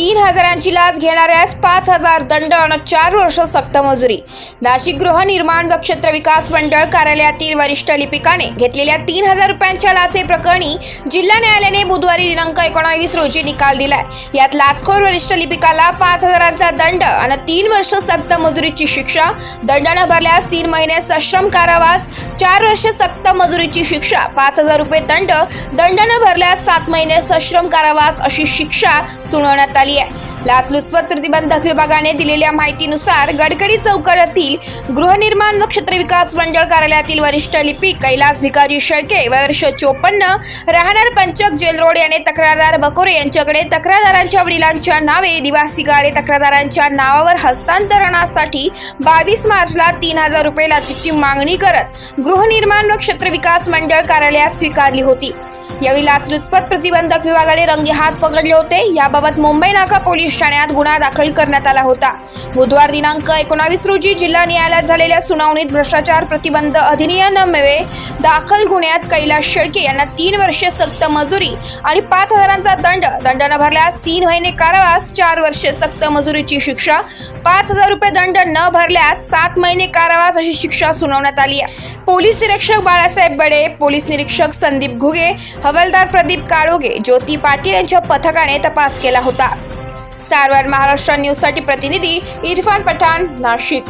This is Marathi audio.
तीन हजारांची लाच घेणाऱ्यास पाच हजार दंड आणि चार वर्ष सक्त मजुरी. नाशिक गृहनिर्माण व क्षेत्र विकास मंडळ कार्यालयातील वरिष्ठ लिपिकाने घेतलेल्या तीन हजार रुपयांच्या लाचे प्रकरणी जिल्हा न्यायालयाने बुधवारी दिनांक एकोणावीस रोजी निकाल दिलाय. यात लाचखोर वरिष्ठ लिपिकाला पाच हजारांचा दंड आणि तीन वर्ष सक्त मजुरीची शिक्षा दंड न भरल्यास तीन महिने सश्रम कारावास चार वर्ष सक्त मजुरीची शिक्षा पाच हजार रुपये दंड दंड न भरल्यास सात महिने सश्रम कारावास अशी शिक्षा सुनावण्यात आली. आहे. लाचलुचपत प्रतिबंधक विभागाने दिलेल्या माहितीनुसार गडकरी चौकातील गृहनिर्माण व क्षेत्र विकास मंडळ कार्यालयातील वरिष्ठ लिपिक कैलास भिकाजी शेळके वर्ष चोपन्न राहणार पंचक जेल रोड याने तक्रारदार बकोरे यांच्याकडे तक्रारदारांच्या वडिलांच्या नावे निवासी गाळे तक्रारदारांच्या नावावर हस्तांतरणासाठी बावीस मार्चला तीन हजार रुपये लाचीची मागणी करत गृहनिर्माण व क्षेत्र विकास मंडळ कार्यालयात स्वीकारली होती. यावेळी लाचलुचपत प्रतिबंधक विभागाने रंगे हात पकडले होते. याबाबत मुंबई नाका पोलीस ठाण्यात गुन्हा दाखल करण्यात आला होता. बुधवार दिनांक एकोणावीस रोजी जिल्हा न्यायालयात झालेल्या सुनावणीत भ्रष्टाचार प्रतिबंध अधिनियमान्वये दाखल गुन्ह्यात कैलास शेळके यांना तीन वर्षे सक्त मजुरी आणि पाच हजारांचा दंड. दंड न भरल्यास तीन महिने कारावास चार वर्षे सक्त मजुरीची शिक्षा पाच हजार रुपये दंड न भरल्यास सात महिने कारावास अशी शिक्षा सुनावण्यात आली आहे. पोलीस निरीक्षक बाळासाहेब बडे पोलीस निरीक्षक संदीप घुगे हवालदार प्रदीप काळोगे ज्योती पाटील यांच्या पथकाने तपास केला होता. स्टार महाराष्ट्र न्यूजसाठी प्रतिनिधी इरफान पठाण नाशिक.